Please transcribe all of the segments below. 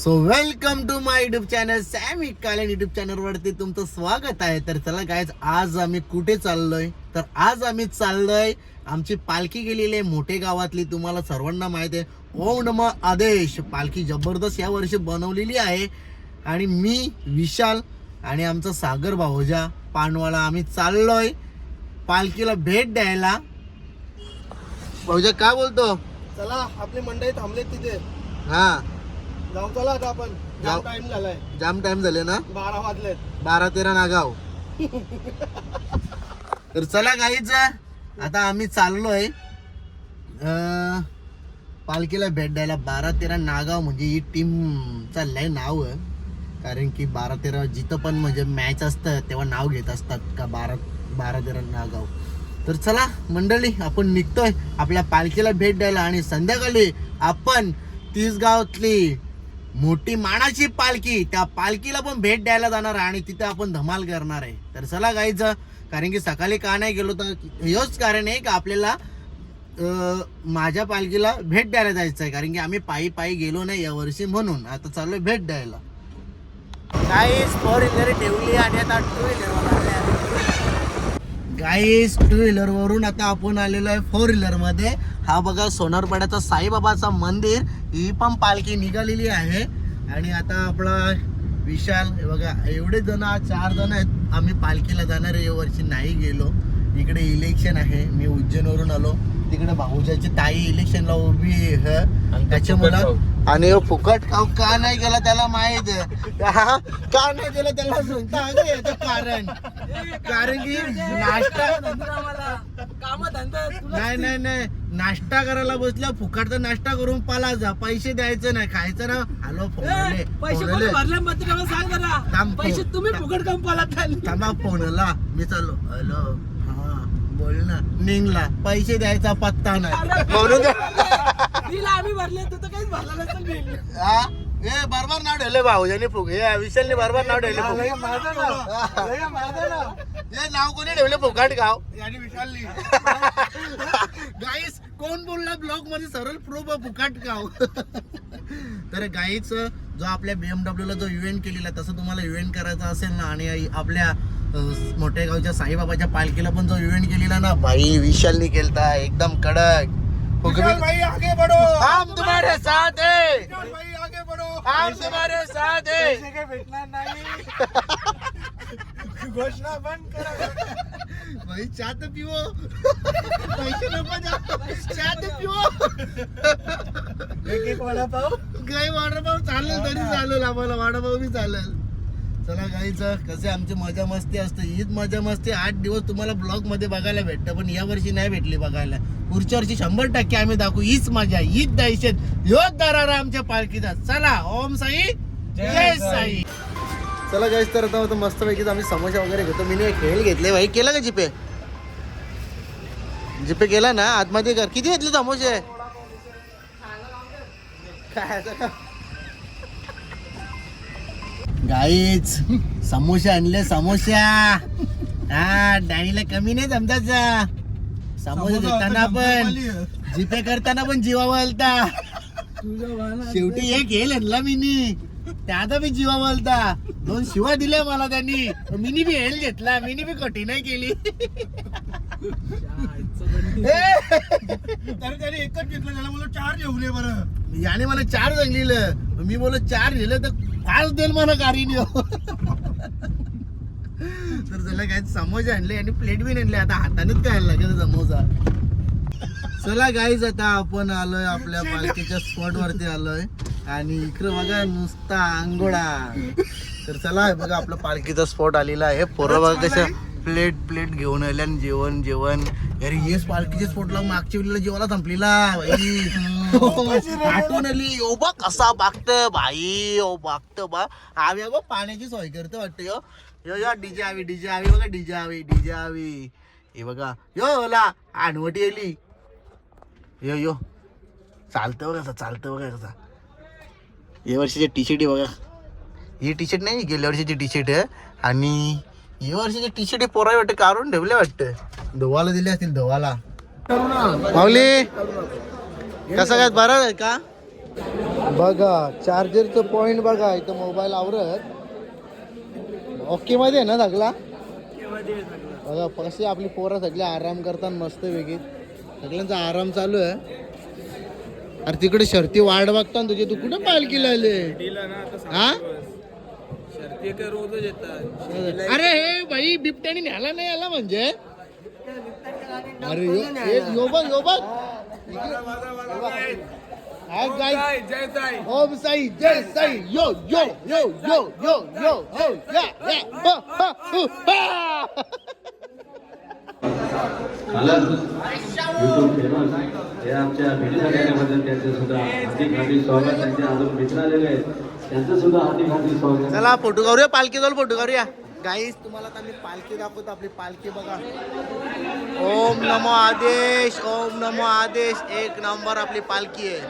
So welcome to my YouTube channel Sam कालेन YouTube channel वरती तुमचं स्वागत आहे. तर चला काय आज आम्ही कुठे चाललोय? तर आज आम्ही चाललोय आमची पालखी गेलेली आहे मोठे गावातली. तुम्हाला सर्वांना माहिती आहे. ओम नम आदेश. पालखी जबरदस्त या वर्षी बनवलेली आहे. आणि मी विशाल आणि आमचा सागर भाऊजा पानवाला आम्ही चाललोय पालखीला भेट द्यायला. भाऊजा काय बोलतो? चला आपली मंडळी थांबले तिथे. हा. जाऊ चला आता आपण. जाऊ. टाइम झालाय. जाम टाइम झाले ना? बारा वाजलेत. बारा तेरा नागाव. तर चला काहीच आता आम्ही चाललोय अं, पालखीला भेट द्यायला. बारा तेरा नागाव म्हणजे ही टीम चाललंय नाव आहे. कारण की बारा तेरा जिथं पण म्हणजे मॅच असतं तेव्हा नाव घेत असतात का बारा बारा तेरा नागाव. तर चला मंडळी आपण निघतोय. आपल्या पालखीला भेट द्यायला आणि संध्याकाळी आपण तीस गावातली मोठी मानाची पालखी. त्या पालखीला पण भेट द्यायला जाणार आहे आणि तिथे आपण धमाल करणार आहे. तर चला गायचं कारण की सकाळी का नाही गेलो तर हेच कारण आहे की आपल्याला माझ्या पालखीला भेट द्यायला जायचं आहे. कारण की आम्ही पायी पायी गेलो नाही यावर्षी म्हणून. आता चाललोय भेट द्यायला. काही फोर व्हीलर ठेवली आणि आता two wheeler guys two wheeler वरून आता आपण आलेलो आहे फोर व्हीलरमध्ये हा बघा सोनारपाड्याचा साईबाबाचं मंदिर. ही पण पालखी निघालेली आहे. आणि आता आपला विशाल बघा एवढे जण चार जण आहेत. आम्ही पालखीला जाणार आहे वर्षी नाही गेलो. इकडे इलेक्शन आहे. मी उज्जैनवरून आलो. तिकडे भाऊजाची ताई इलेक्शनला उभी आहे. त्याच्यामुळं आणि फुकट खाऊ का नाही गेला त्याला माहीत? हा? का नाही गेला त्याला सांगता? याचं कारण. कारण की नाश्ता नाही नाही नाही. नाश्ता करायला बसल्या फुकटचा नाश्ता करून पाला जा. पैसे द्यायचे नाही. खायचं ना. हॅलो फोनले. पैसे. तुम्ही फुकट कम पाला थांबा फोनला. मी चाललो. हॅलो. बोल ना निघला पैसे द्यायचा पत्ता नाही. म्हणून आम्ही भरले तू तर काहीच भरला नसेल बिल. हा? ए बरोबर नाव ठेवले भाऊजाने फुग हे विशालने बरोबर नाव ठेवले फुग. हे नाव कोणी ठेवले फुकट गाव. विशालली गाईस कोण बोलला ब्लॉगमध्ये सरळ प्रूफ फुकट गाव? तर गाईच जो आपल्या बीएमडब्ल्यू ला जो इव्हेंट केलेला तसं तुम्हाला इव्हेंट करायचा असेल ना आणि आपल्या मोठ्या गावच्या साईबाबाच्या पालखीला पण जो इव्हेंट केलेला ना भाई विशालनी केलता एकदम कडक. भाई आगे बढ़ो। हम तुम्हारे साथ है। भाई आगे बढ़ो। हम तुम्हारे साथ है। भेटणार नाही। घोषणा बंद करा। भाई चहा तर पिवो पैसे नको द्या. चहा तर पिवो एक एक वडापाव। काही वडापाव चालेल तरी चालेल आम्हाला वडापाव बी चालेल. चला गाईचं कसे आमची मजा मस्ती असते हीच मजा मस्ती आठ दिवस तुम्हाला ब्लॉगमध्ये बघायला भेटतं पण या वर्षी नाही भेटली बघायला. पुढच्या वर्षी शंभर टक्के आम्ही दाखवू हीच मजा हीच दहशत. ह्योच दरारा आमच्या पालखीचा. चला ओम साई जय साई. चला गाईस तर आता मस्त पैकी आम्ही समोसा वगैरे घेतो. मी एक खेळ घेतले भाई. केला का जिपे? जिपे केला ना? आतमध्ये कर. किती घेतले समोसे? काय गाईच समोसे आणले समोसा. हा डॅनीला कमी नाही जमताचा समोसे देताना पण जिपे करताना पण जीवा बोलता शेवटी एक हेल आणला मिनी. त्याचा बी जीवा बोलता दोन शिवा दिल्या मला त्यांनी. मिनी बी हेल घेतला. मिनी बी कठीणाई केली. तरी त्याने एकच घेतलं त्याला बोललो चार जेवले बरं. याने मला चार सांगलेलं मी बोल चार लिहिलं तर पाच देईल मला गाडीने. तर त्याला काय समोसे आणले आणि प्लेट बी आणले. आता हातानेच काय लागेल समोसा. चला गाईज आता आपण आलोय आपल्या पालखीच्या स्पॉट वरती आलोय. आणि इकडे बघा नुसता आंघोळा. तर चला बघा आपला पालखीचा स्पॉट आलेला आहे. पोरं बघा कसं प्लेट प्लेट घेऊन आल्या आणि जेवण जेवण. अरे हेच पालखीच्या स्पॉटला मागच्या वेळेला जेवायला संपलेला भाई आठवण आली. ओ बा कसा बागत भाई ओ बागत बा. आम्ही बघ पाण्याची सोय करतो वाटतं यो. यो यो डीजे आवी डीजे आवी बघा डीजे आवी डीजे आवी. हे बघा. यो ओला आणवटी आली. यो यो. चालतं बघा कसं चालतं बघा कसं. या वर्षीचे टी शर्ट बघा. ही टी शर्ट नाही गेल्या वर्षीची टी शर्ट आहे आणि या वर्षीचे टी शर्ट पोरा वाटतं काढून ठेवले वाटतं. धुवाला दिले असतील धुवाला. माऊली कसं काय बरं आहे का? बघा चार्जरचं पॉइंट बघा इथं मोबाईल आवरत. ओके मध्ये आहे ना सगळा बघा कशी आपली पोरं सगळे आराम करतात मस्त वेगळी सगळ्यांचा आराम चालू आहे. अरे तिकडे शर्ती वाढ बघता तुझे तू कुठं पालखीला आले हा? शर्ती काय रोजच येतात? अरे हे भाई बिबट्याने न्यायला नाही आला म्हणजे? अरे यो हे- बघ यो बघ हा गाय जय साई. ओम साई जय साई. यो यो यो यो यो यो यो या या. हो हो हु, हा. युट्यूब फेमस हे आमच्या भेटीला गेल्याबद्दल त्यांचं सुद्धा हार्दिक हार्दिक स्वागत. त्यांचे अजून मित्र आलेले आहेत. त्यांचं सुद्धा हाती हार्दिक स्वागत चला फोटो करूया पालखी जाऊन फोटो करूया गाईस तुम्हाला आता मी पालखी दाखवतो आपली पालखी बघा. ओम नमो आदेश ओम नमो आदेश. एक नंबर आपली पालखी आहे.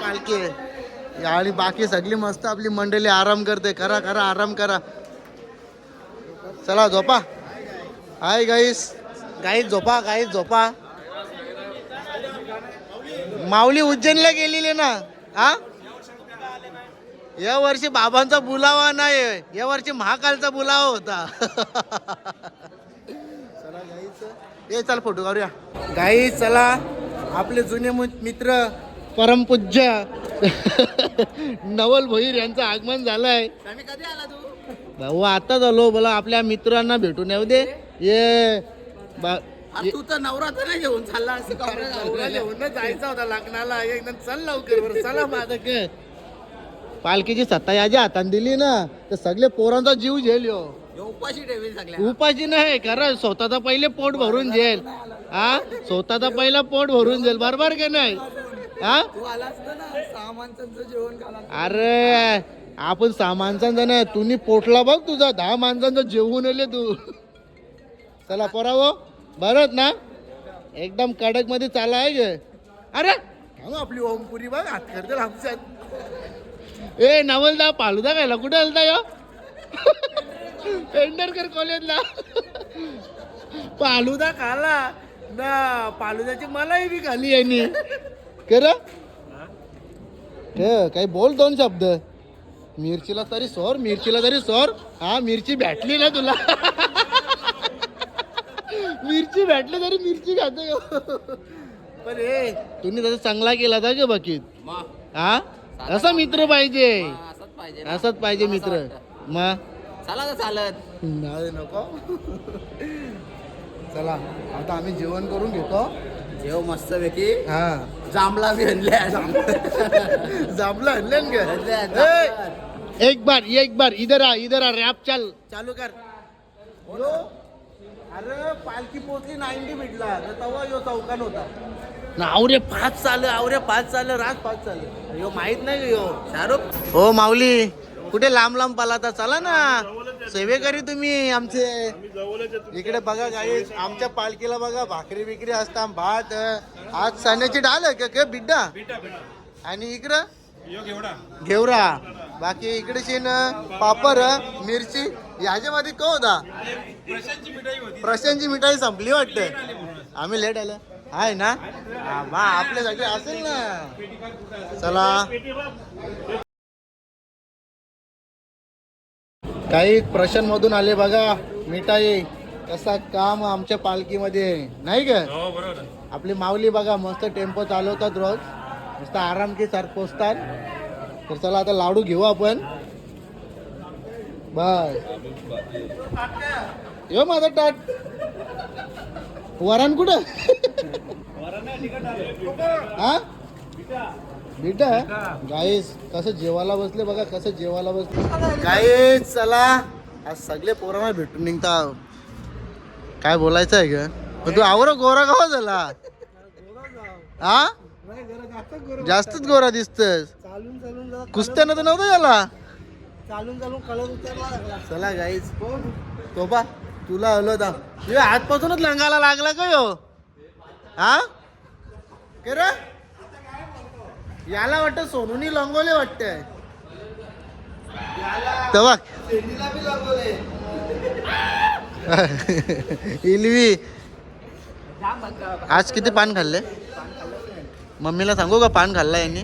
पालखी आहे. आणि बाकी सगळी मस्त आपली मंडळी आराम करते. करा करा आराम करा. चला झोपा. हाय गाईस गाईस झोपा गाईस झोपा. माऊली उज्जैनला गेलेली ना? हा? या वर्षी बाबांचा बुलावा नाही या वर्षी महाकालचा बुलावा होता. चला गाईच. ये चल फोटो काढूया. गाई चला. आपले जुने मित्र परमपूज्य नवल भोईर यांचं आगमन झालंय. कधी आला तू? भाऊ आता झालो बोला आपल्या मित्रांना भेटून येऊ दे. ये बा- तू तर नवरात्र नाही घेऊन चालला. असं घेऊन जायचा होता लग्नाला. एकदम चल लवकर चला माझं पालखीची सत्ता याच्या हातात दिली ना तर सगळे पोरांचा जीव झेल यो. उपाशी ठेवी सगळ्या उपाशी नाही खरं स्वतःचा पहिले पोट भरून झेल. हा? स्वतःचा पहिला पोट भरून झेल बरोबर का नाही? हा? तू आला असता ना सहा माणसांचं जेवण खाला अरे आपण सहा माणसांचा नाही तुम्ही पोटला बघ तुझा दहा माणसांचं जेवून आले तू. चला पोरावो बरं ना. एकदम कडकमध्ये चाला आहे गे. अरे! थांब आपली ओमपुरी बघ हात करते आमच्यात ए नवलदा पालुदा खायला कुठे आलता यो? पेंढरकर कॉलेजला पालुदा खाला. ना पालुदाची मलाही बी खाली यांनी. कर काही बोल दोन शब्द. मिरचीला तरी सोर मिरचीला तरी सोर. हा मिरची भेटली ना तुला. मिरची भेटली तरी मिरची खातो पण ए तुम्ही तसं चांगला केला का ग बाकी हा? असा मित्र पाहिजे. असंच पाहिजे असाच पाहिजे मित्र. मग चला तर चालत नाही नको. चला आता आम्ही जेवण करून घेतो. जेव मस्त पैकी हा. जांभळा बी आणल्या जांभलं आणल्या, ए, जांभळं. एक बार एक बार इधर आ इधर आ रॅप चाल. चालू कर. यो. अरे पालखी पोचली नाईन्टी मिटला. तर तेव्हा यो चौकान होता. ना आवरे पाच चालू आवरे पाच चालू रात पाच चालू यो माहीत नाही यो? शाहरुख? हो माऊली. कुठे लांब लांब पालाता? चला ना. सेवेकरी तुम्ही आमचे. इकडे बघा काही आमच्या पालखीला बघा भाकरी बिकरी असता भात आज साण्याची डाल आहे का बिड्डा? आणि इकडं? घेवरा बाकी इकडे शेन पापड मिरची ह्याच्यामध्ये को होता. प्रशांतची मिठाई संपली वाटते. आम्ही लेट आलं. आहे ना? हा, आपल्यासाठी असेल ना. चला. काही प्रशांत मधून आले बघा. मिठाई कसा काम आमच्या पालखीमध्ये? नाही का? आपली माऊली बघा मस्त टेम्पो चालवतात रोज. मस्त आराम की सर पोचतात. तर चला आता लाडू घेऊ आपण. बस. यो माझा टाट. वरण कुठं? हा? बेटा? गाईस कसं जेवायला बसले बघा कसं जेवायला बसले. गाईस चला. आज सगळे पोरांना भेटून निघता काय बोलायचं आहे पण तू आवर गोरा कवा झाला. हा? जास्तच गोरा दिसतस. चालून चालून जरा कुस्त्यानं तर नव्हतं झाला चालून चालून कलर उतरला. लागला चला गाईस. तो पा. तुला आलो होता तुझ्या हातपासूनच लंगाला लागला का यो? हा? के रे? याला वाटतं सोनूनी लंगोले वाटतंय. तर बघ. इलवी. आज किती पान खाल्ले? मम्मीला सांगू का पान खाल्ला यांनी?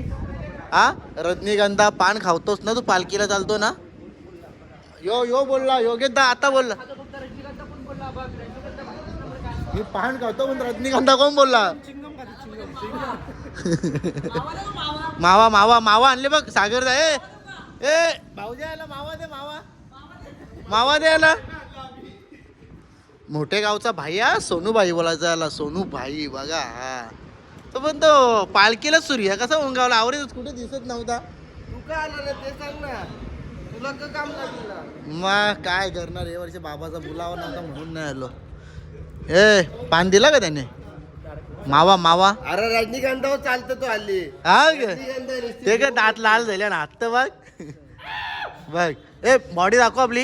हा? रजनीगंधा पान खावतोस ना तू? पालखीला चालतो ना? यो यो बोलला योग्यता आता बोलला मी पान खातो पण रजनीगंधा कोण बोलला? मावा मावा मावा आणले बघ सागर दा ए ए आला मावा दे मावा. मावा दे आला मोठे गावचा भाई हा सोनू भाई बोलायचा याला सोनू भाई बघा. हा तो पण तो पालखीला सूर्य कसा उंगावला? आवरेज कुठे दिसत नव्हता. तू काय आला ना ते सांग ना. तुला का काम मग काय करणार? हे वर्षी बाबाचा बोलावा नव्हता म्हणून नाही आलो. ए पान दिला का त्याने? मावा मावा. अरे रजनीकांतावर चालतो तो हल्ली. हा ग? रजनीकांत ते काय दात लाल झाले ना हात तर बघ. बघ. ए बॉडी दाखव आपली.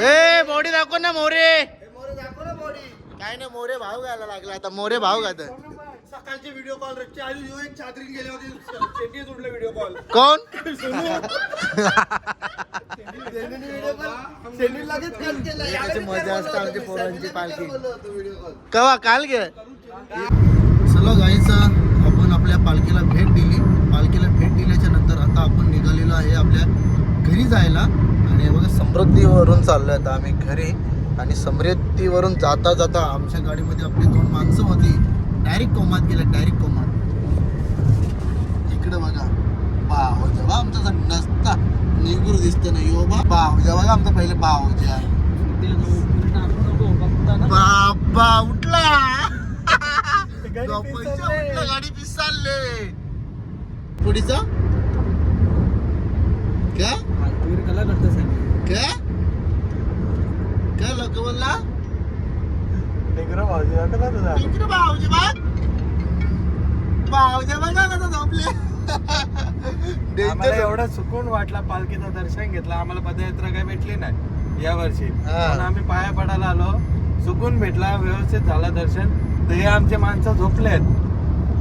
ए बॉडी दाखव ना मोरे. काय नाही मोरे भाव घ्यायला लागला. आता मोरे भाव घात सकाळचे व्हिडिओ कॉल रच्चे आधी जो एक छात्री गेले होते. शेंडी सुटले व्हिडिओ कॉल कोण? लगेच कट केला. मजा असते आमच्या पोरांची पालखी. व्हिडिओ कॉल कवा? काल गे चलो गाईच आपण आपल्या पालखीला भेट दिली. पालखीला भेट दिल्याच्या नंतर आता आपण निघालेलो आहे आपल्या घरी जायला. आणि हे बघा समृद्धीवरून चाललोय आता आम्ही घरी. आणि समृद्धीवरून जाता जाता आमच्या गाडीमध्ये आपली दोन माणसं होती. डायरेक्ट कोमात गेले डायरेक्ट कोमात. इकडे बघा. बाव जेव्हा आमचा नसता. निगुर दिसते ना यो बा. बाव जेव्हा बघा आमचा पहिले बाव जे आहे बाबा उठला! गाडी पिसालले पुढीचा? क्या? क्या? काय लोक बोलला? भाऊजी भाऊजी झोपले. आम्हाला. एवढा सुकून वाटला पालखीचं दर्शन घेतलं. आम्हाला पदयात्रा काही भेटली नाही या वर्षी. पण आम्ही पाया पडायला आलो. सुकून भेटला व्यवस्थित झालं दर्शन. तर हे आमचे माणसं झोपलेत.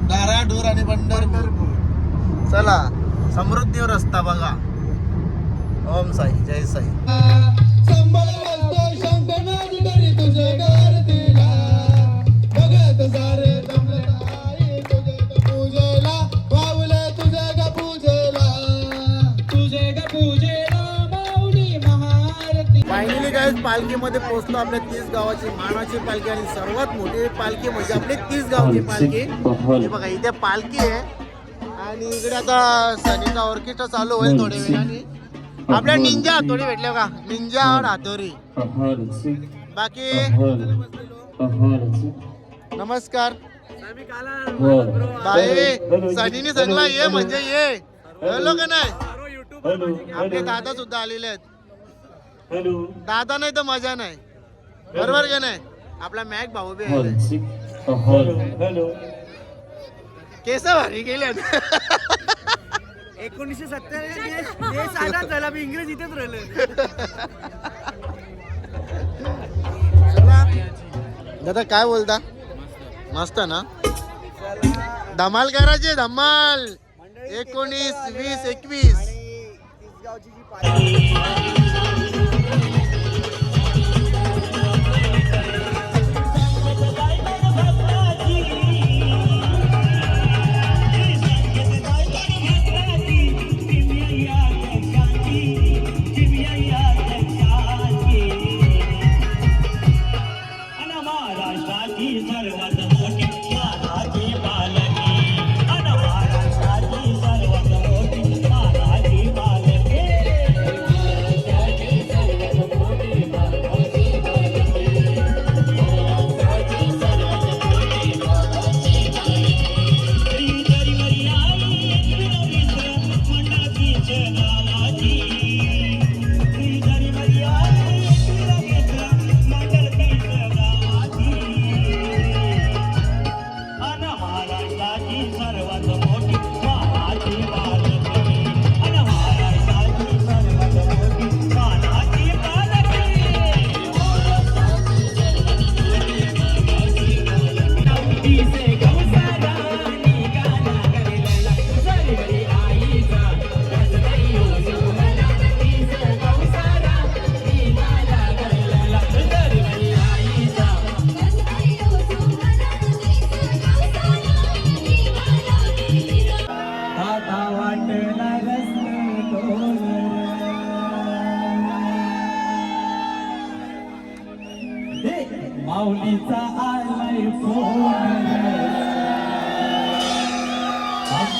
दाराडूर आणि पंढरपूर चला समृद्धीवर रस्ता बघा. ओम साई जय साई. पालखीमध्ये पोहोचलो आपल्या तीस गावाची मानाची पालखी आणि सर्वात मोठी पालखी म्हणजे आपली तीस गावची पालखी हे बघा इथे पालखी आहे. आणि इकडे आता सनीचा ऑर्केस्ट्रा चालू होईल थोड्या वेळाने. आपल्या निंजा हातोडी भेटले का निंजा और हातोरी बाकी नमस्कार. बाई सनीने सांगला ये म्हणजे ये. हॅलो. का नाही? आपले दादा सुद्धा आलेले आहेत. दादा नाही तर मजा नाही. बरोबर का नाही? आपला मॅक भाऊ बी आहे केस भारी गेले एकोणीसशे आजाद झाला. मी इंग्रज इथेच राहिलो दादा काय बोलता? मस्त ना? धमाल करायचे धमाल. एकोणीस वीस एकवीस. गावची जी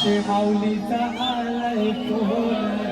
माऊलीचा आलाय फोन